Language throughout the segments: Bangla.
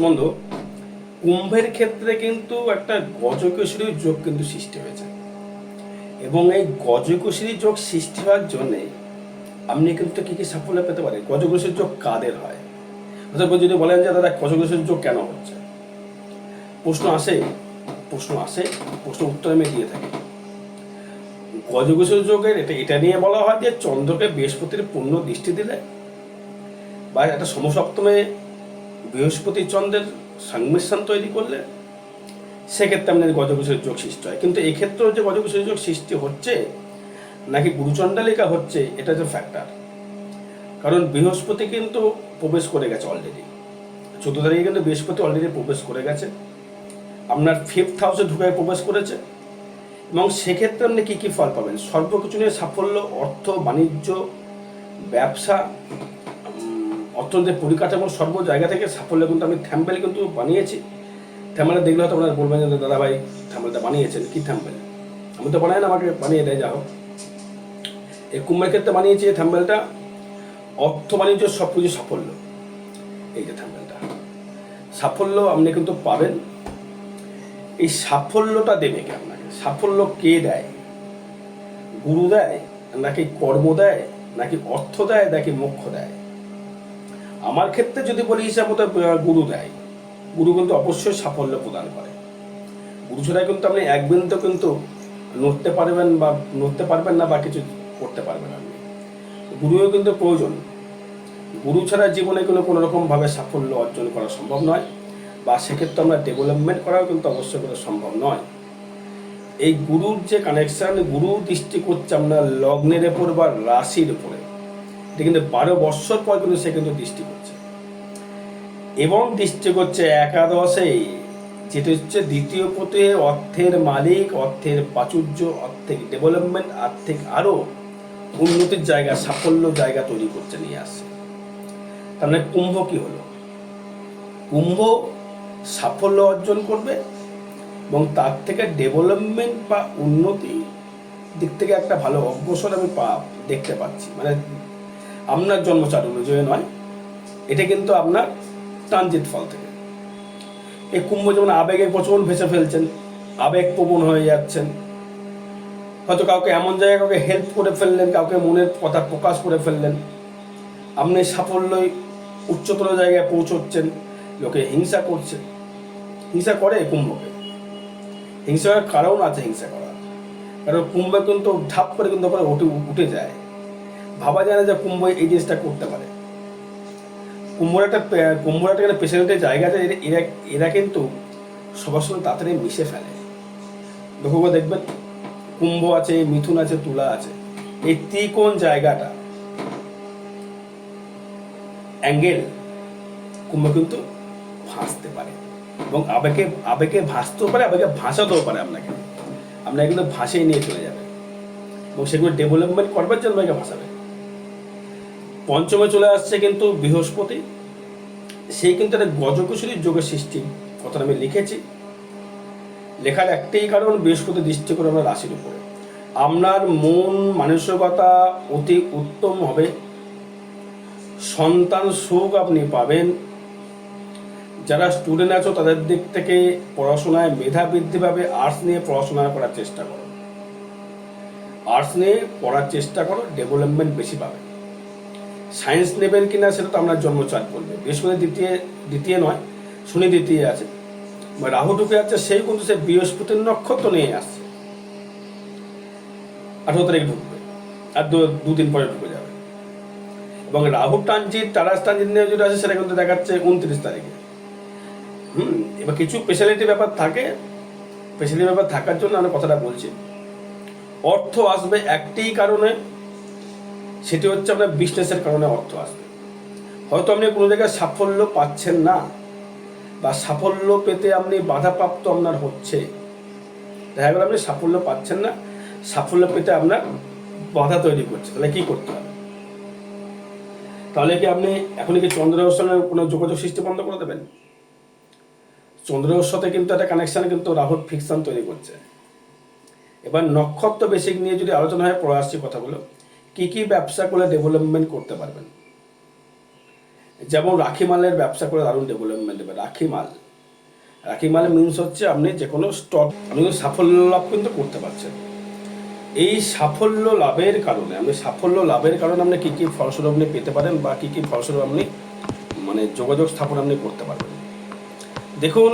বন্ধু, কুম্ভের ক্ষেত্রে কিন্তু একটা গজকেশরী যোগ কিন্তু সৃষ্টি হয়েছে। এবং এই গজকেশরী যোগ সৃষ্টি হওয়ার জন্যে আপনি কিন্তু কি কি সাফল্য পেতে পারেন? গজকেশরী যোগ কাদের হয়? অর্থাৎ যদি বলেন যে, দাদা গজকেশরী যোগ কেন হচ্ছে? প্রশ্ন আসে প্রশ্ন আসে, প্রশ্ন উত্তর আমি দিয়ে থাকি। গজকেশরী যোগের এটা এটা নিয়ে বলা হয় যে, চন্দ্রকে বৃহস্পতির পূর্ণ দৃষ্টি দিলে বা একটা সমসপ্তমে বৃহস্পতি চন্দ্রের সংমিশ্রণ তৈরি করলে সেক্ষেত্রে আপনার গজকুশের যোগ সৃষ্টি হয়। কিন্তু এক্ষেত্রেও যে গজকুশের যোগ সৃষ্টি হচ্ছে, নাকি গুরুচণ্ডালিকা হচ্ছে, এটা যে ফ্যাক্টর কারণ বৃহস্পতি কিন্তু প্রবেশ করে গেছে অলরেডি চোদ্দ তারিখে কিন্তু বৃহস্পতি অলরেডি প্রবেশ করে গেছে। আপনার ফিফথ হাউসে ঢুকে প্রবেশ করেছে। এবং সেক্ষেত্রে আপনি কী কী ফল পাবেন? সর্বকিছু নিয়ে সাফল্য, অর্থ, বাণিজ্য, ব্যবসা উম, অর্থনৈতিক পরিকাঠামো সর্ব জায়গা থেকে সাফল্য কিন্তু আমি থ্যাম্পেল কিন্তু বানিয়েছি। থ্যাম্পেলটা দেখলে হয়তো আপনারা বলবেন যে দাদা ভাই থ্যাম্পেলটা বানিয়েছেন কি থ্যাম্পেল আমি তো বানাই না আমাকে বানিয়ে দেয় যা হোক। এই কুম্ভের ক্ষেত্রে বানিয়েছি এই থ্যাম্পেলটা অর্থ বাণিজ্য সব কিছু সাফল্য। এই যে থ্যাম্পেলটা সাফল্য আপনি কিন্তু পাবেন। এই সাফল্যটা দেবে কে আপনাকে? সাফল্য কে দেয়? গুরু দেয় নাকি কর্ম দেয় নাকি অর্থ দেয় নাকি মোক্ষ দেয়? আমার ক্ষেত্রে যদি বলি হিসাব মতো গুরু দেয়। গুরু কিন্তু অবশ্যই সাফল্য প্রদান করে। গুরু ছাড়া কিন্তু আপনি এক বিন্দু কিন্তু নড়তে পারবেন বা নড়তে পারবেন না বা কিছু করতে পারবেন আপনি। গুরুও কিন্তু প্রয়োজন। গুরু ছাড়া জীবনে কোনো কোনো রকমভাবে সাফল্য অর্জন করা সম্ভব নয় বা সেক্ষেত্রে আমরা ডেভেলপমেন্ট করাও কিন্তু অবশ্যই করে সম্ভব নয়। এই গুরুর যে কানেকশান গুরু দৃষ্টি করছে আপনার লগ্নের উপর বা রাশির উপরে কিন্তু বারো বৎসর পর কিন্তু সে কিন্তু দৃষ্টি করছে। এবং দৃষ্টি করছে একাদশে, যেটা হচ্ছে দ্বিতীয় পথে অর্থের মালিক, অর্থের প্রাচুর্য আর্থিক ডেভেলপমেন্ট আর্থিক আরও উন্নতির জায়গা, সাফল্য জায়গা তৈরি করছে, নিয়ে আসছে। তার মানে কুম্ভ কি হলো? কুম্ভ সাফল্য অর্জন করবে এবং তার থেকে ডেভেলপমেন্ট বা উন্নতি দিক থেকে একটা ভালো অগ্রসর আমি পা দেখতে পাচ্ছি। মানে আপনার জন্মচার অনুযায়ী নয়, এটা কিন্তু আপনার ট্রানজিট ফল থেকে। এই কুম্ভ যেমন আবেগে প্রচুর ভেসে ফেলছেন, আবেগ প্রবণ হয়ে যাচ্ছেন, হয়তো কাউকে এমন জায়গায় কাউকে হেল্প করে ফেললেন, কাউকে মনের কথা প্রকাশ করে ফেললেন, আপনি সাফল্যই উচ্চতর জায়গায় পৌঁছচ্ছেন, লোকে হিংসা করছে। হিংসা করে কুম্ভকে। হিংসা করার কারণ আছে হিংসা করা কারণ কুম্ভ কিন্তু ধাপ করে কিন্তু উঠে উঠে যায়। ভাবা যায় না যে কুম্ভ এই জিনিসটা করতে পারে। কুম্ভর একটা কুম্ভর একটা পেশেন্টের জায়গা আছে, এরা- এরা কিন্তু সবার সঙ্গে তাড়াতাড়ি মিশে ফেলে। করে দেখবেন, কুম্ভ আছে, মিথুন আছে, তুলা আছে। এই ত্রিকোণ জায়গাটা অ্যাঙ্গেল কুম্ভ কিন্তু ভাসতে পারে। এবং আবেগে আবেগে ভাসতেও পারে, আবেগে ভাসাতেও পারে আপনাকে। আপনাকে কিন্তু ভাসিয়ে নিয়ে চলে যাবে। এবং সেগুলো ডেভেলপমেন্ট করবার জন্য আপনাকে ভাসাবে। পঞ্চমে চলে আসছে কিন্তু বৃহস্পতি। সেই কিন্তু একটা গজকুশলী যোগের সৃষ্টি, কথাটা আমি লিখেছি। লেখার একটাই কারণ, বৃহস্পতি দৃষ্টি করে আমরা রাশির উপরে। আপনার মন মানসিকতা অতি উত্তম হবে। সন্তান সুখ আপনি পাবেন। যারা স্টুডেন্ট আছো, তাদের দিক থেকে পড়াশোনায় মেধা বৃদ্ধি পাবে। আর্টস নিয়ে পড়াশোনা করার চেষ্টা করো। আর্টস নিয়ে পড়ার চেষ্টা করো ডেভেলপমেন্ট বেশি পাবে। সায়েন্স নেবেন কিনা সেটা তো আপনার জন্মচার বলবে বৃহস্পতি দ্বিতীয় দ্বিতীয় নয়, শনি দ্বিতীয় আছে। রাহু ঢুকে যাচ্ছে সেই কিন্তু সে বৃহস্পতির নক্ষত্র নিয়ে আসছে। আঠারো তারিখ ঢুকবে, আর দুদিন পরে ঢুকে যাবে। এবং রাহু ট্রানজিট, তারাস ট্রানজিট নিয়ে যেটা আছে, সেটা কিন্তু দেখাচ্ছে উনত্রিশ তারিখে। হুম, এবার কিছু স্পেশালিটি ব্যাপার থাকে। স্পেশালিটি ব্যাপার থাকার জন্য আমি কথাটা বলছি। অর্থ আসবে একটি কারণে সেটি হচ্ছে আপনার বিজনেসের কারণে অর্থ আসবে। হয়তো আপনি কোনো জায়গায় সাফল্য পাচ্ছেন না, বা সাফল্য পেতে আপনি বাধাপ্রাপ্ত আপনার হচ্ছে। দেখা গেল আপনি সাফল্য পাচ্ছেন না, সাফল্য পেতে আপনার বাধা তৈরি করছে। তাহলে কি করতে হবে? তাহলে কি আপনি এখনই কি চন্দ্রের সঙ্গে কোনো যোগাযোগ সৃষ্টি বন্ধ করে দেবেন? চন্দ্রের সাথে কিন্তু একটা কানেকশান কিন্তু রাহুল ফিকশন তৈরি করছে। এবার নক্ষত্র বেসিক নিয়ে যদি আলোচনা হয় আসছি কথাগুলো কি কি ব্যবসা করে ডেভেলপমেন্ট করতে পারবেন? যেমন রাখি মালের ব্যবসা করে দারুণ ডেভেলপমেন্ট দেবে রাখি মাল। রাখি মাল মিনস হচ্ছে আপনি যে কোনো স্টক আপনি সাফল্য লাভ কিন্তু করতে পারছেন। এই সাফল্য লাভের কারণে, আপনি সাফল্য লাভের কারণে আপনি কী কী ফলস্বরূপ আপনি পেতে পারেন বা কী কী ফলস্বরূপ আপনি মানে যোগাযোগ স্থাপন আপনি করতে পারবেন। দেখুন,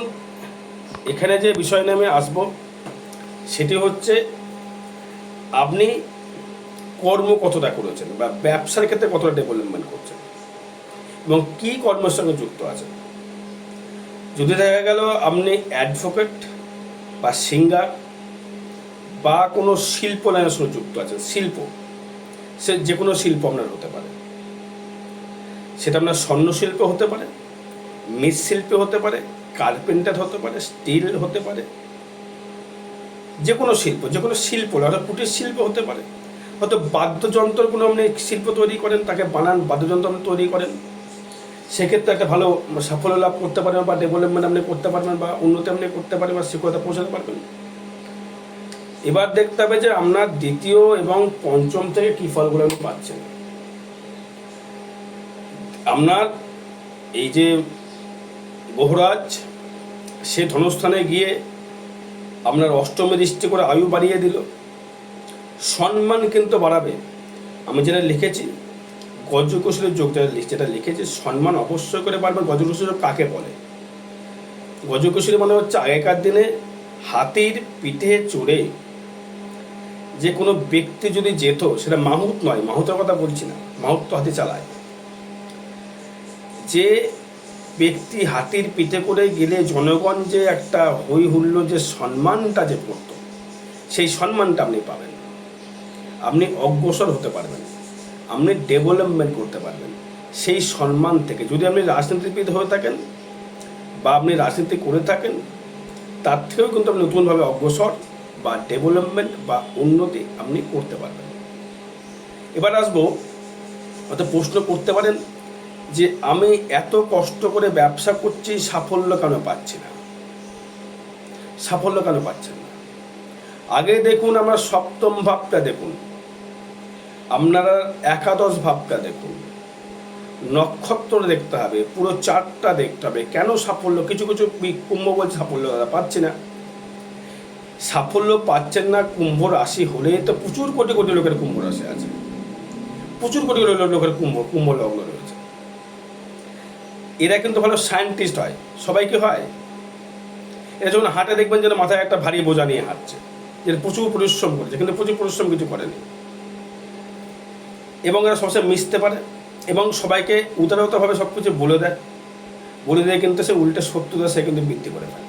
এখানে যে বিষয় নিয়ে আমি আসব, সেটি হচ্ছে আপনি কর্ম কতটা করেছেন বা ব্যবসার ক্ষেত্রে কতটা ডেভেলপমেন্ট করছেন? এবং কী কর্মের সঙ্গে যুক্ত আছেন? যদি দেখা গেল আপনি অ্যাডভোকেট বা সিঙ্গার বা কোনো শিল্প লাইনের সঙ্গে যুক্ত আছেন, শিল্প, সে যে কোনো শিল্প আপনার হতে পারে। সেটা আপনার স্বর্ণ শিল্প হতে পারে মৃৎশিল্পী হতে পারে কার্পেন্টার হতে পারে স্টিল হতে পারে যে কোনো শিল্প যে কোনো শিল্প অর্থাৎ কুটির শিল্প হতে পারে। হয়তো বাদ্যযন্ত্র কোনো আপনি শিল্প তৈরি করেন, তাকে বানান, বাদ্যযন্ত্র আপনি তৈরি করেন, সেক্ষেত্রে একটা ভালো সাফল্য লাভ করতে পারবেন বা ডেভেলপমেন্ট আপনি করতে পারবেন বা উন্নতি আপনি করতে পারবেন বা শিক্ষকতা পৌঁছাতে পারবেন। এবার দেখতে হবে যে আপনার দ্বিতীয় এবং পঞ্চম থেকে কী ফলগুলো আপনি পাচ্ছেন। আপনার এই যে বহরাজ, সে ধনস্থানে গিয়ে আপনার অষ্টমী দৃষ্টি করে আয়ু বাড়িয়ে দিল। সম্মান কিন্তু বাড়াবে। আমি যেটা লিখেছি গজকুশলের যোগ যেটা যেটা লিখেছি, সম্মান অবশ্যই করে বাড়বে। গজকুশল কাকে বলে? গজকুশলী মানে হচ্ছে আগেকার দিনে হাতির পিঠে চড়ে যে কোনো ব্যক্তি যদি যেত, সেটা মাহুত নয়, মাহুতের কথা বলছি না, মাহুত তো হাতি চালায়। যে ব্যক্তি হাতির পিঠে করে গেলে জনগণ যে একটা হই হুল্লো যে সম্মানটা যে করতো, সেই সম্মানটা আপনি পাবেন। আপনি অগ্রসর হতে পারবেন। আপনি ডেভেলপমেন্ট করতে পারবেন। সেই সম্মান থেকে যদি আপনি রাজনীতিবিদ হয়ে থাকেন বা আপনি রাজনীতি করে থাকেন, তার থেকেও কিন্তু আপনি নতুনভাবে অগ্রসর বা ডেভেলপমেন্ট বা উন্নতি আপনি করতে পারবেন। এবার আসব, হয়তো প্রশ্ন করতে পারেন যে আমি এত কষ্ট করে ব্যবসা করছি, সাফল্য কেন পাচ্ছি না? সাফল্য কেন পাচ্ছেন না? আগে দেখুন, আমরা সপ্তম ভাবটা দেখুন। আপনারা একাদশ ভাবটা দেখুন। নক্ষত্র দেখতে হবে, পুরো চারটা দেখতে হবে। কেন সাফল্য? কিছু কিছু কুম্ভ বলছে সাফল্য পাচ্ছি না। সাফল্য পাচ্ছেন না কুম্ভ রাশি হলে তো প্রচুর কোটি কোটি লোকের কুম্ভ রাশি আছে। প্রচুর কোটি কোটি লোকের কুম্ভ কুম্ভ লগ্ন রয়েছে। এরা কিন্তু ভালো সায়েন্টিস্ট হয়। সবাই কি হয়? এরা যখন হাঁটে দেখবেন যেন মাথায় একটা ভারী বোঝা নিয়ে হাঁটছে। যে প্রচুর পরিশ্রম করেছে, কিন্তু প্রচুর পরিশ্রম কিছু করেনি। এবং এরা সবসময় মিশতে পারে এবং সবাইকে উদারতভাবে সব কিছু বলে দেয়। বলে দিয়ে কিন্তু সে উল্টে শত্রুতা সে কিন্তু বৃদ্ধি করে ফেলে।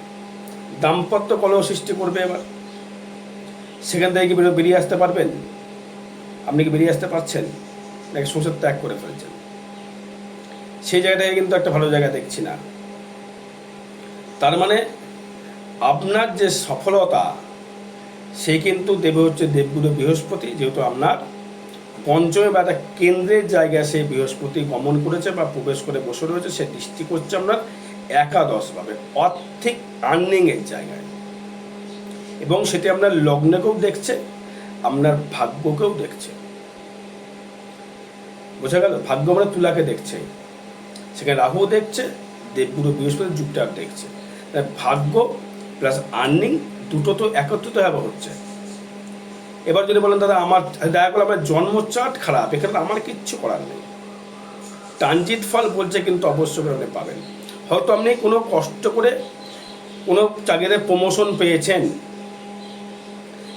দাম্পত্য কলহ সৃষ্টি করবে এবার। সেখান থেকে কি বেরো- বেরিয়ে আসতে পারবেন? আপনি কি বেরিয়ে আসতে পারছেন? নাকি সংসার ত্যাগ করে ফেলছেন? সেই জায়গাটাকে কিন্তু একটা ভালো জায়গা দেখছি না। তার মানে আপনার যে সফলতা, সে কিন্তু দেবে হচ্ছে দেবগুরু বৃহস্পতি, যেহেতু আপনার পঞ্চমে বা একটা কেন্দ্রের জায়গায় সেই বৃহস্পতি গমন করেছে বা প্রবেশ করে বসে রয়েছে, সে দৃষ্টি করছে আপনার একাদশভাবে আর্থিক আর্নিংয়ের জায়গায়। এবং সেটি আপনার লগ্নকেও দেখছে, আপনার ভাগ্যকেও দেখছে। বোঝা গেল? ভাগ্য মানে তুলাকে দেখছে। সেখানে রাহু দেখছে, দেবগুরু বৃহস্পতি যুগটা দেখছে। ভাগ্য প্লাস আর্নিং দুটো তো একত্রিত হচ্ছে। এবার যদি বলেন, দাদা, আমার দেখা গেলো আমার জন্ম চার্ট খারাপ, এখানে আমার কিচ্ছু করার নেই। ট্রানজিট ফল বলছে, কিন্তু অবশ্যই আপনি পাবেন। হয়তো আপনি কোনো কষ্ট করে কোনো চাকরিতে প্রমোশন পেয়েছেন।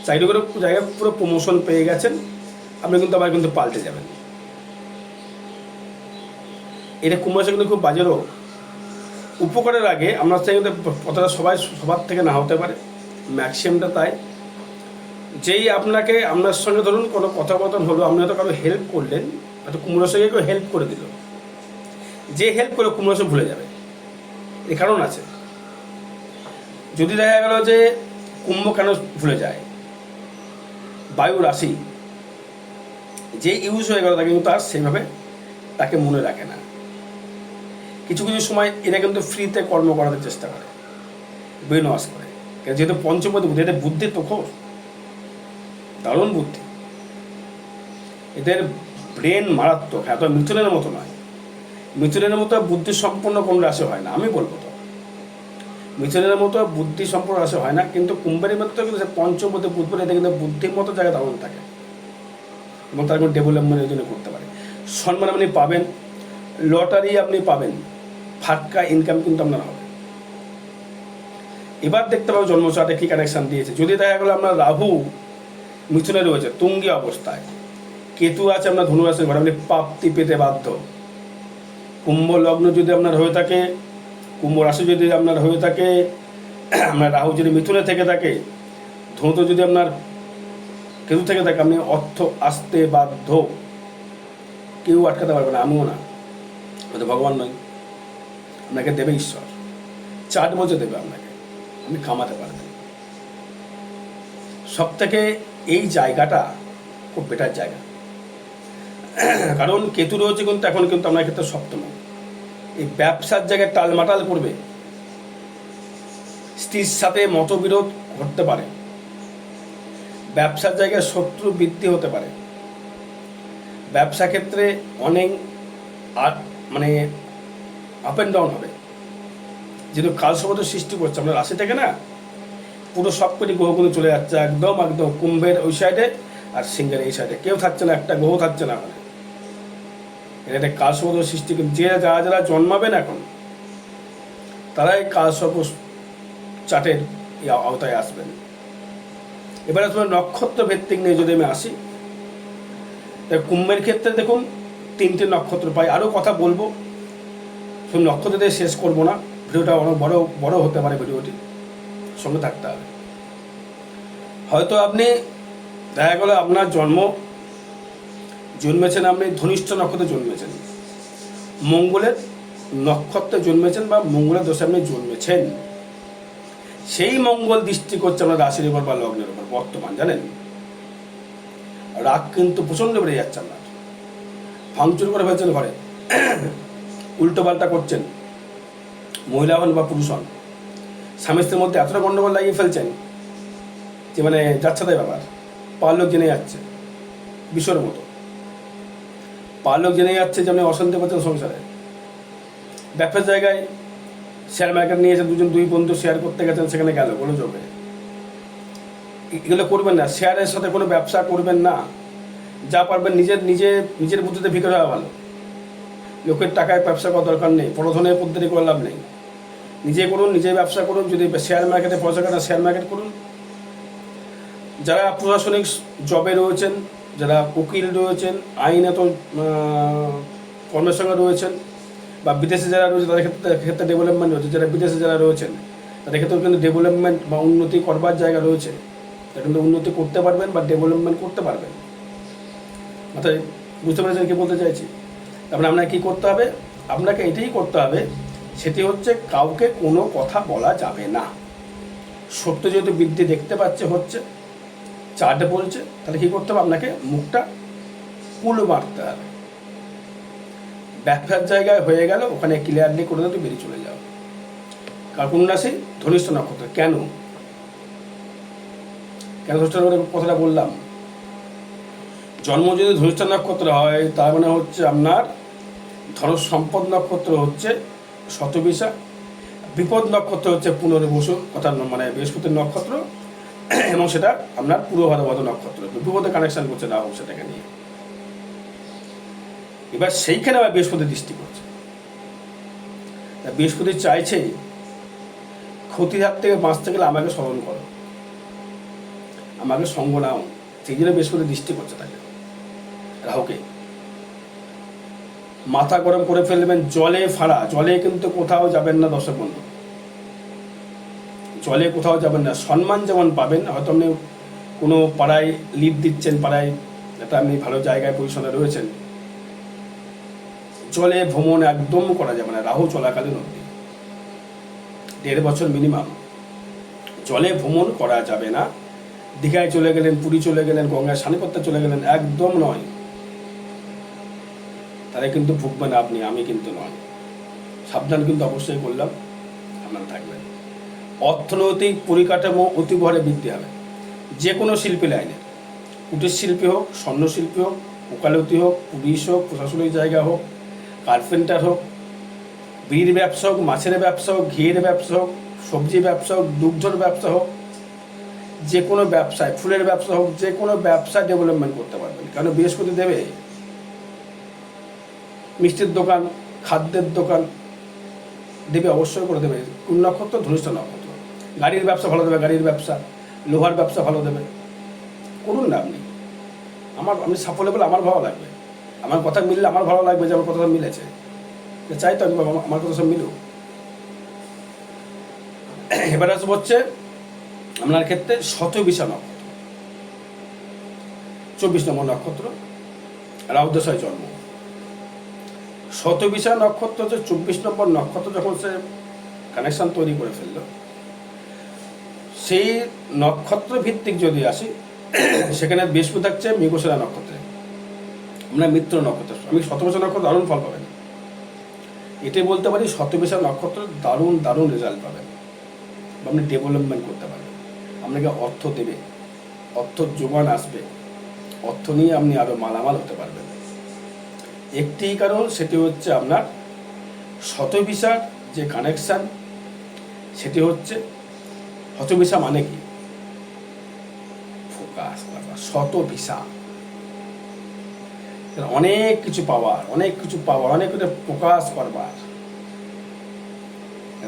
চাকরি করে জায়গায় পুরো প্রমোশন পেয়ে গেছেন, আপনি কিন্তু আবার কিন্তু পাল্টে যাবেন। এটা কুম্ভরাশি কিন্তু খুব বাজে রোগ। উপকারের আগে আমরা চাই কিন্তু কথাটা সবাই, সবার থেকে না হতে পারে। ম্যাক্সিমামটা তাই। যেই আপনাকে, আপনার সঙ্গে ধরুন কোনো কথোপকথন হলো, আপনি হয়তো কারও হেল্প করলেন, হয়তো কুমড়ো সঙ্গে কেউ হেল্প করে দিল। যে হেল্প করে কুমড়ো সঙ্গে ভুলে যাবে। এ কারণ আছে। যদি দেখা গেল যে কুম্ভ কেন ভুলে যায় বায়ু রাশি, যে ইউজ হয়ে গেল তাকে কিন্তু আর সেইভাবে তাকে মনে রাখে না। কিছু কিছু সময় এরা কিন্তু ফ্রিতে কর্ম করাতে চেষ্টা করে। ব্রেন ওয়াশ করে যেহেতু পঞ্চমতি বুদ্ধি এদের বুদ্ধি প্রখর দারুণ বুদ্ধি। এদের ব্রেন মারাত্মক এত মিথুনের মতো নয়। মিথুনের মতো বুদ্ধি সম্পন্ন কোন রাশি হয় না, আমি বলব তো। মিথুনের মতো বুদ্ধি সম্পন্ন রাশি হয় না, কিন্তু কুম্ভের মতো কিন্তু সে পঞ্চম মধ্যে বুধবার এতে কিন্তু বুদ্ধির মতো জায়গায় দারুণ থাকে। এবং তার কোনো ডেভেলপমেন্ট এই জন্য করতে পারে। সম্মান আপনি পাবেন, লটারি আপনি পাবেন, ফাটকা ইনকাম কিন্তু আপনার হবে। এবার দেখতে পাবো জন্মচাটে কি কানেকশান দিয়েছে। যদি দেখা গেলো আপনার রাহু মিথুনে রয়েছে, তুঙ্গি অবস্থায়। কেতু আছে আপনার ধনুরাশির ঘরে, আপনি প্রাপ্তি পেতে বাধ্য। কুম্ভ লগ্ন যদি আপনার হয়ে থাকে, কুম্ভ রাশি যদি আপনার হয়ে থাকে, আপনার রাহু যদি মিথুনে থেকে থাকে, ধনুতে যদি আপনার কেতু থেকে থাকে, আপনি অর্থ আসতে বাধ্য। কেউ আটকাতে পারবে না, আমিও না। হয়তো ভগবান নয় আপনাকে দেবে ঈশ্বর। চাট বছর দেবে আপনাকে। আপনি কামাতে পারবেন। সব থেকে এই জায়গাটা খুব বেটার জায়গা। কারণ কেতু রয়েছে কিন্তু এখন কিন্তু আপনার ক্ষেত্রে সপ্তম। এই ব্যবসার জায়গায় টালমাটাল করবে, স্ত্রীর সাথে মতবিরোধ ঘটতে পারে। ব্যবসার জায়গায় শত্রু বৃদ্ধি হতে পারে। ব্যবসা ক্ষেত্রে অনেক আর মানে আপ অ্যান্ড ডাউন হবে। যেহেতু কাল কালসবত সৃষ্টি করছে, আমরা রাশি থেকে না পুরো সব কটি গ্রহগুলো চলে যাচ্ছে একদম একদম কুম্ভের ওই সাইডে আর সিংহের এই সাইডে কেউ থাকছে না, একটা গ্রহ থাকছে না ওখানে এটা একটা কালসবত সৃষ্টি যে যারা যারা জন্মাবেন এখন, তারাই কালসব চাটের এই আওতায় আসবেন। এবারে তোমার নক্ষত্র ভিত্তিক নিয়ে যদি আমি আসি কুম্ভের ক্ষেত্রে দেখুন তিনটে নক্ষত্র পাই। আরও কথা বলব, শুধু নক্ষত্র দিয়ে শেষ করব না, ভিডিওটা অনেক বড় বড় হতে পারে ভিডিওটি। সঙ্গে থাকতে হবে। হয়তো আপনি, দেখা গেলো আপনার জন্ম, জন্মেছেন আপনি ধনিষ্ঠ নক্ষত্রে জন্মেছেন। মঙ্গলের নক্ষত্রে জন্মেছেন বা মঙ্গলের দোষে আপনি জন্মেছেন। সেই মঙ্গল দৃষ্টি করছে আপনার রাশির উপর বা লগ্নের উপর বর্তমান, জানেন? রাগ কিন্তু প্রচণ্ড বেড়ে যাচ্ছে আপনার। ভাঙচুর করে ফেলছেন ঘরে। উল্টো পাল্টা করছেন। মহিলা হন বা পুরুষ হন। স্বামী স্ত্রীর মধ্যে এতটা গণ্ডগোল লাগিয়ে ফেলছেন যে মানে যাচ্ছে তাই ব্যাপার। পার লোক জেনে যাচ্ছে, বিশ্বর মতো। লোক জেনে যাচ্ছে যে আপনি অশান্তি পাচ্ছেন সংসারে। ব্যবসার জায়গায় শেয়ার মার্কেট নিয়েছে দুজন দুই বন্ধু শেয়ার করতে গেছেন, সেখানে গেল, কোনো যোগে এগুলো করবেন না শেয়ারের সাথে কোনো ব্যবসা করবেন না। যা পারবেন নিজের, নিজে, নিজের বুদ্ধিতে ভিতরে হওয়া ভালো। লোকের টাকায় ব্যবসা করার দরকার নেই পড়াধনের পদ্ধতি করে লাভ নেই। নিজে করুন, নিজে ব্যবসা করুন, যদি শেয়ার মার্কেটে পয়সা কাটা শেয়ার মার্কেট করুন। যারা প্রশাসনিক জবে রয়েছেন, যারা উকিল রয়েছেন, আইনত কর্মের সঙ্গে রয়েছেন, বা বিদেশে যারা রয়েছে, তাদের ক্ষেত্রে ক্ষেত্রে ডেভেলপমেন্ট রয়েছে। যারা বিদেশে যারা রয়েছেন, তাদের ক্ষেত্রেও কিন্তু ডেভেলপমেন্ট বা উন্নতি করবার জায়গা রয়েছে। তারা কিন্তু উন্নতি করতে পারবেন বা ডেভেলপমেন্ট করতে পারবেন। অর্থাৎ বুঝতে পেরেছেন কি বলতে চাইছি? তারপরে আপনাকে কী করতে হবে? আপনাকে এটাই করতে হবে সেটি হচ্ছে কাউকে কোনো কথা বলা যাবে না। সত্য যেহেতু বৃদ্ধি দেখতে পাচ্ছে হচ্ছে, চার্টে বলছে, তাহলে কী করতে হবে আপনাকে? মুখটা কুল মারতে হবে। ব্যবসার জায়গায় হয়ে গেল, ওখানে ক্লিয়ারলি করে দিতে বেরিয়ে চলে যাও। কার কোন রাশি ধনিষ্ঠ নক্ষত্র, কেন? কেন ধনিষ্ঠ কথাটা বললাম? জন্ম যদি ধনিষ্ঠ নক্ষত্র হয়, তার মানে হচ্ছে আপনার ধর সম্পদ নক্ষত্র হচ্ছে শতবিশা বিপদ নক্ষত্র হচ্ছে পুনর্বসু অর্থাৎ মানে বৃহস্পতির নক্ষত্র, এবং সেটা আপনার পূর্ব ভাদ্রপদ নক্ষত্র বিপদে কানেকশন করছে রাহু সেটাকে নিয়ে। এবার সেইখানে আবার বৃহস্পতি দৃষ্টি করছে। বৃহস্পতি চাইছে ক্ষতির হাত থেকে বাঁচতে গেলে আমাকে স্মরণ করো। আমাকে সঙ্গ নাও। সেই জন্য বৃহস্পতি দৃষ্টি করছে তাকে, রাহুকে। মাথা গরম করে ফেলবেন, জলে ফাড়া, জলে কিন্তু কোথাও যাবেন না দর্শক বন্ধু। জলে কোথাও যাবেন না, সম্মান যেমন পাবেন, হয়তো আপনি কোনো পাড়ায় লিড দিচ্ছেন, পাড়ায় একটা আপনি ভালো জায়গায় পজিশনে রয়েছেন। জলে ভ্রমণ একদম করা যাবে না, রাহু চলাকালীন অবধি। দেড় বছর মিনিমাম জলে ভ্রমণ করা যাবে না। দীঘায় চলে গেলেন, পুরী চলে গেলেন, গঙ্গায় স্নান করতে চলে গেলেন, একদম নয়। তারা কিন্তু ভুগবেন আপনি, আমি কিন্তু নয়। সাবধান কিন্তু অবশ্যই করলাম, আপনারা থাকবেন। অর্থনৈতিক পরিকাঠামো অতিভরে বৃদ্ধি হবে। যে কোনো শিল্পী লাইনে, কুটির শিল্পী হোক স্বর্ণশিল্পী হোক, ওকালতি হোক, পুলিশ হোক, প্রশাসনিক জায়গা হোক, কার্পেন্টার হোক বিড়ির ব্যবসা হোক, মাছের ব্যবসা হোক, ঘিয়ের ব্যবসা হোক, সবজি ব্যবসা হোক, দুগ্ধর ব্যবসা হোক যে কোনো ব্যবসায়, ফুলের ব্যবসা হোক যে কোনো ব্যবসা ডেভেলপমেন্ট করতে পারবেন। কারণ বৃহস্পতি দেবে? মিষ্টির দোকান, খাদ্যের দোকান দেবে অবশ্যই করে দেবে। কোন নক্ষত্র? ধনুষ্ঠ নক্ষত্র। গাড়ির ব্যবসা ভালো দেবে, গাড়ির ব্যবসা। লোহার ব্যবসা ভালো দেবে। করুন না আপনি। আমার আমি সাফল্য আমার ভালো লাগবে। আমার কথা মিললে আমার ভালো লাগবে যে আমার কথাটা মিলেছে। চাই তো আমি আমার- কথা সব মিলুক। এবার আসব হচ্ছে আপনার ক্ষেত্রে শতবিশা নক্ষত্র। চব্বিশ নম্বর নক্ষত্র রাউদশায় জন্ম। শতবিশা নক্ষত্র হচ্ছে চব্বিশ নম্বর নক্ষত্র যখন সে কানেকশন তৈরি করে ফেলল, সেই নক্ষত্র ভিত্তিক যদি আসি, সেখানে বৃহস্পতি থাকছে মৃগশিরা নক্ষত্রে। আমরা মিত্র নক্ষত্র। আমি শতবিশা নক্ষত্র দারুণ ফল পাবেন। এটাই বলতে পারি শতবিশা নক্ষত্র দারুণ দারুণ রেজাল্ট পাবেন। আপনি ডেভেলপমেন্ট করতে পারবেন। আপনাকে অর্থ দেবে। অর্থ যোগান আসবে। অর্থ নিয়ে আপনি আরও মালামাল হতে পারবেন। একটি কারণ, সেটি হচ্ছে আপনার শতবিশার যে কানেকশান সেটি হচ্ছে শতবিশা মানে কি? ফোকাস শত ভিসা অনেক কিছু পাওয়ার, অনেক কিছু পাওয়ার, অনেক কিছু প্রকাশ করবার।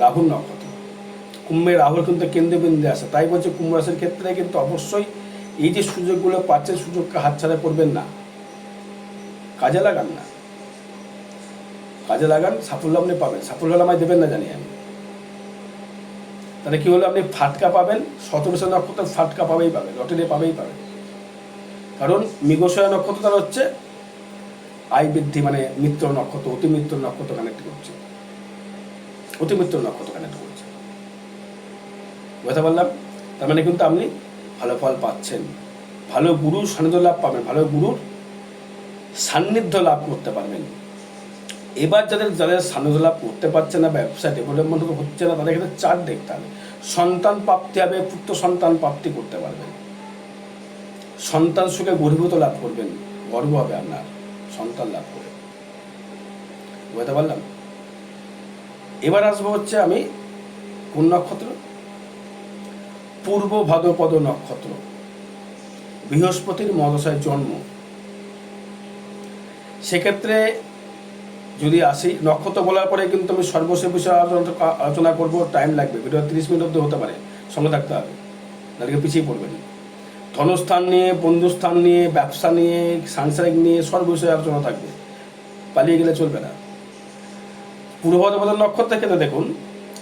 রাহুল নক্ষত্র। কুম্ভে রাহুল কিন্তু কেন্দ্রবিন্দু আসে তাই বলছে কুম্ভ রাশির ক্ষেত্রে কিন্তু অবশ্যই এই যে সুযোগগুলো পাচ্ছেন, সুযোগকে হাতছাড়া করবেন না। কাজে লাগান না। কাজে লাগান, সাফল্য আপনি পাবেন। সাফল্য হলে আমায় দেবেন না জানি আমি। তাহলে কি হলো? আপনি ফাটকা পাবেন শতবিশা নক্ষত্র ফাটকা পাবেই পাবেন, লটারি পাবেই পাবেন। কারণ মৃগশয়া নক্ষত্র তার হচ্ছে আয় বৃদ্ধি মানে মিত্র নক্ষত্র, অতি মিত্র নক্ষত্র কানেক্ট করছে। অতি মিত্র নক্ষত্র কানেক্ট করছে। কথা বললাম? তার মানে কিন্তু আপনি ভালো ফল পাচ্ছেন। ভালো গুরু সান্নিধ্য লাভ পাবেন, ভালো গুরুর সান্নিধ্য লাভ করতে পারবেন। এবার যাদের যাদের লাভ করতে পারছে না ব্যবসা ডেভেলপমেন্ট হচ্ছে না, তাদের ক্ষেত্রে চার দেখতে হবে। সন্তান প্রাপ্তি হবে, পুত্র সন্তান প্রাপ্তি করতে পারবেন। সন্তান সুখে গর্ভীভূত লাভ করবেন, গর্ব হবে আপনার, সন্তান লাভ করে বুঝতে পারলাম? এবার আসব হচ্ছে আমি কোন নক্ষত্র? পূর্ব ভাদ্রপদ নক্ষত্র। বৃহস্পতির মদশায় জন্ম। সেক্ষেত্রে যদি আসি, নক্ষত্র বলার পরে কিন্তু আমি সর্বশেষ বিষয়ে আলোচনা করব টাইম লাগবে ভিডিও তিরিশ মিনিট অব্দি হতে পারে, সঙ্গে থাকতে হবে তাদেরকে পিছিয়ে পড়বেন ধনস্থান নিয়ে, বন্ধুস্থান নিয়ে, ব্যবসা নিয়ে, সাংসারিক নিয়ে সর্ব বিষয়ে আলোচনা থাকবে, পালিয়ে গেলে চলবে না। পূর্ব ভাদ্রপদ নক্ষত্রের ক্ষেত্রে দেখুন,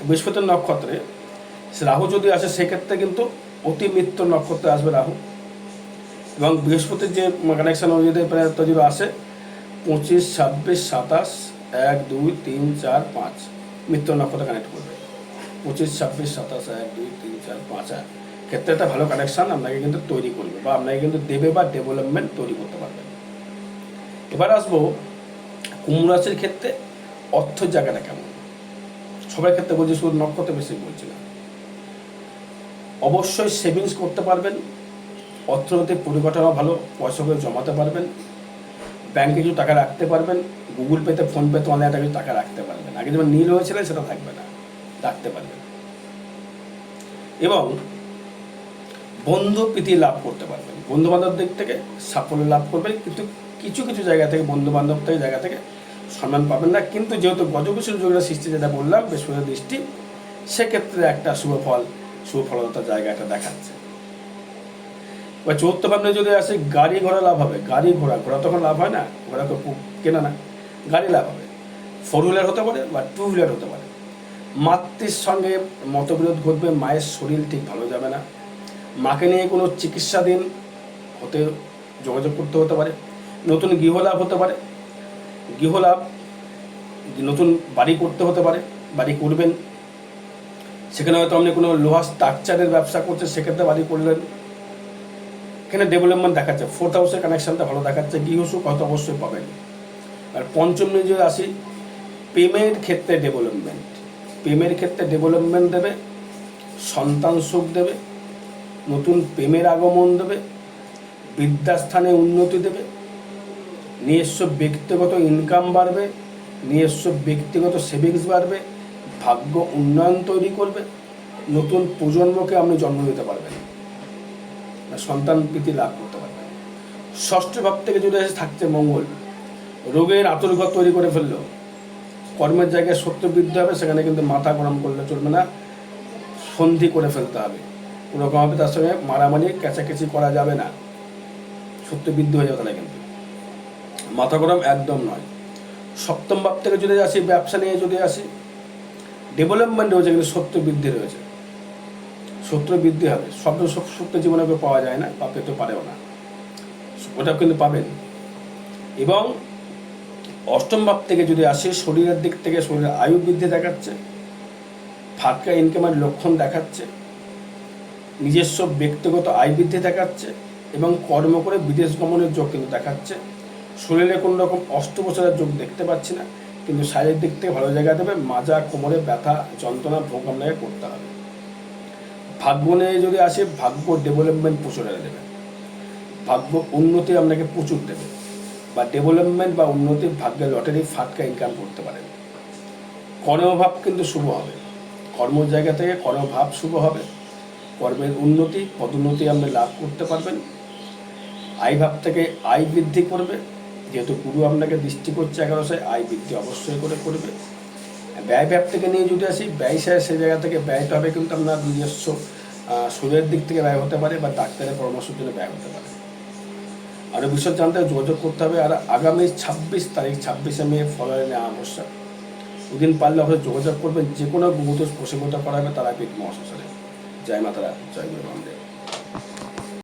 বৃহস্পতির নক্ষত্রে রাহু যদি আসে, সেক্ষেত্রে কিন্তু অতি মিত্র নক্ষত্রে আসবে রাহু। এবং বৃহস্পতির যে কানেকশন অনুযায়ী যদি আসে পঁচিশ, ছাব্বিশ, সাতাশ, এক, দুই, তিন, চার, পাঁচ। মিত্র নক্ষত্র কানেক্ট করবে। পঁচিশ, ছাব্বিশ, সাতাশ, এক, দুই, তিন, চার, পাঁচ এক ক্ষেত্রে একটা ভালো কানেকশন আপনাকে কিন্তু তৈরি করবে বা আপনাকে কিন্তু দেবে বা ডেভেলপমেন্ট তৈরি করতে পারবেন এবার আসব কুম্ভ রাশির ক্ষেত্রে অর্থের জায়গাটা কেমন? সবার ক্ষেত্রে বলছি শুধু নক্ষত্র বেশি বলছি না। অবশ্যই সেভিংস করতে পারবেন। অর্থনৈতিক পরিকাঠামো ভালো, পয়সা করে জমাতে পারবেন। ব্যাংকে কিছু টাকা রাখতে পারবেন, গুগল পেতে, ফোন পেতে অনেক টাকা টাকা রাখতে পারবেন। আগে যেমন নীল হয়েছিল, সেটা থাকবে না, রাখতে পারবেন। এবং বন্ধু প্রীতি লাভ করতে পারবেন। বন্ধু বান্ধব দিক থেকে সাফল্য লাভ করবেন, কিন্তু কিছু কিছু জায়গা থেকে বন্ধু বান্ধব থেকে, জায়গা থেকে সম্মান পাবেন না। কিন্তু যেহেতু গজকুশল যোগের সৃষ্টি, যেটা বললাম বৃহস্পতির দৃষ্টি, সেক্ষেত্রে একটা শুভ ফল, শুভ ফলতার জায়গাটা দেখাচ্ছে। বা চতুর্থ ভাবনে যদি আসে, গাড়ি ঘোড়া লাভ হবে। গাড়ি ঘোড়া ঘোড়া তখন লাভ হয় না? ঘোড়া তো কেনা না। গাড়ি লাভ হবে। ফোর হুইলার হতে পারে বা টু হুইলার হতে পারে। মাতৃর সঙ্গে মতবিরোধ ঘটবে, মায়ের শরীর ঠিক ভালো যাবে না। মাকে নিয়ে কোনো চিকিৎসাধীন হতে, যোগাযোগ করতে হতে পারে। নতুন গৃহলাভ হতে পারে। গৃহলাভ, নতুন বাড়ি করতে হতে পারে, বাড়ি করবেন। সেখানে হয়তো আপনি কোনো লোহা স্ট্রাকচারের ব্যবসা করছে সেক্ষেত্রে বাড়ি করলেন। এখানে ডেভেলপমেন্ট দেখাচ্ছে। ফোর্থ হাউসের কানেকশনটা ভালো দেখাচ্ছে। গৃহসুখ হয়তো অবশ্যই পাবেন আর পঞ্চম নিয়ে যদি আসি। প্রেমের ক্ষেত্রে ডেভেলপমেন্ট প্রেমের ক্ষেত্রে ডেভেলপমেন্ট দেবে। সন্তান সুখ দেবে। নতুন প্রেমের আগমন দেবে। বিদ্যাস্থানে উন্নতি দেবে। নিজস্ব ব্যক্তিগত ইনকাম বাড়বে। নিজস্ব ব্যক্তিগত সেভিংস বাড়বে। ভাগ্য উন্নয়ন তৈরি করবে। নতুন প্রজন্মকে আপনি জন্ম দিতে পারবেন। সন্তান প্রীতি লাভ করতে পারবেন ষষ্ঠ ভাব থেকে যদি এসে থাকছে মঙ্গল। রোগের আতঙ্ক তৈরি করে ফেলল। কর্মের জায়গায় সত্য বৃদ্ধি হবে, সেখানে কিন্তু মাথা গরম করলে চলবে না। সন্ধি করে ফেলতে হবে। কোনোরকমভাবে তার সঙ্গে মারামারি ক্যাচাকেচি করা যাবে না। সত্য বৃদ্ধি হয়ে যাবে তাহলে কিন্তু। মাথা গরম একদম নয়। সপ্তম ভাব থেকে যদি আসি, ব্যবসা নিয়ে যদি আসি ডেভেলপমেন্ট রয়েছে কিন্তু সত্য বৃদ্ধি রয়েছে। সত্য বৃদ্ধি হবে সব সত্য জীবনে পাওয়া যায় না, বা পেতে পারেও না। ওটা কিন্তু পাবেন। এবং অষ্টম ভাব থেকে যদি আসে, শরীরের দিক থেকে শরীরের আয়ু বৃদ্ধি দেখাচ্ছে, ফাটকা ইনকামের লক্ষণ দেখাচ্ছে, নিজস্ব ব্যক্তিগত আয় বৃদ্ধি দেখাচ্ছে, এবং কর্ম করে বিদেশ গমনের যোগ কিন্তু দেখাচ্ছে। শরীরে কোনো রকম অস্ত্রোপচারের যোগ দেখতে পাচ্ছি না, কিন্তু শারীরিক দিক থেকে ভালো জায়গা দেবে, মাজা, কোমরে ব্যথা, যন্ত্রণা ভোগ আপনাকে করতে হবে। ভাগ্য নিয়ে যদি আসে, ভাগ্য ডেভেলপমেন্ট প্রচুর এনে দেবে। ভাগ্য উন্নতি আপনাকে প্রচুর দেবে। বা ডেভেলপমেন্ট বা উন্নতি ভাগ্যের লটারি ফাটকা ইনকাম করতে পারেন কর্মভাব কিন্তু শুভ হবে। কর্ম জায়গা থেকে কর্মভাব শুভ হবে। কর্মের উন্নতি, পদোন্নতি আপনি লাভ করতে পারবেন। আয় ভাব থেকে আয় বৃদ্ধি করবে। যেহেতু গুরু আপনাকে দৃষ্টি করছে এগারোশায় আয় বৃদ্ধি অবশ্যই করে করবে। ব্যয় ভাব থেকে নিয়ে যদি আসি, ব্যয় সায় সেই জায়গা থেকে ব্যয়টা হবে, কিন্তু আপনার নিজস্ব শরীরের দিক থেকে ব্যয় হতে পারে বা ডাক্তারের পরামর্শের জন্য ব্যয় হতে পারে। আরও বিশদ জানতে যোগাযোগ করতে হবে, আর আগামী ছাব্বিশ তারিখ, ছাব্বিশে মে ফলারে নেওয়া আবশ্যক। দুদিন পারলে আপনারা যোগাযোগ করবেন, যে কোনো গুরুত্ব প্রসঙ্গতা করা হবে তারা পিঠ মহাশাসনে জয় মাতারা, জয় গুরু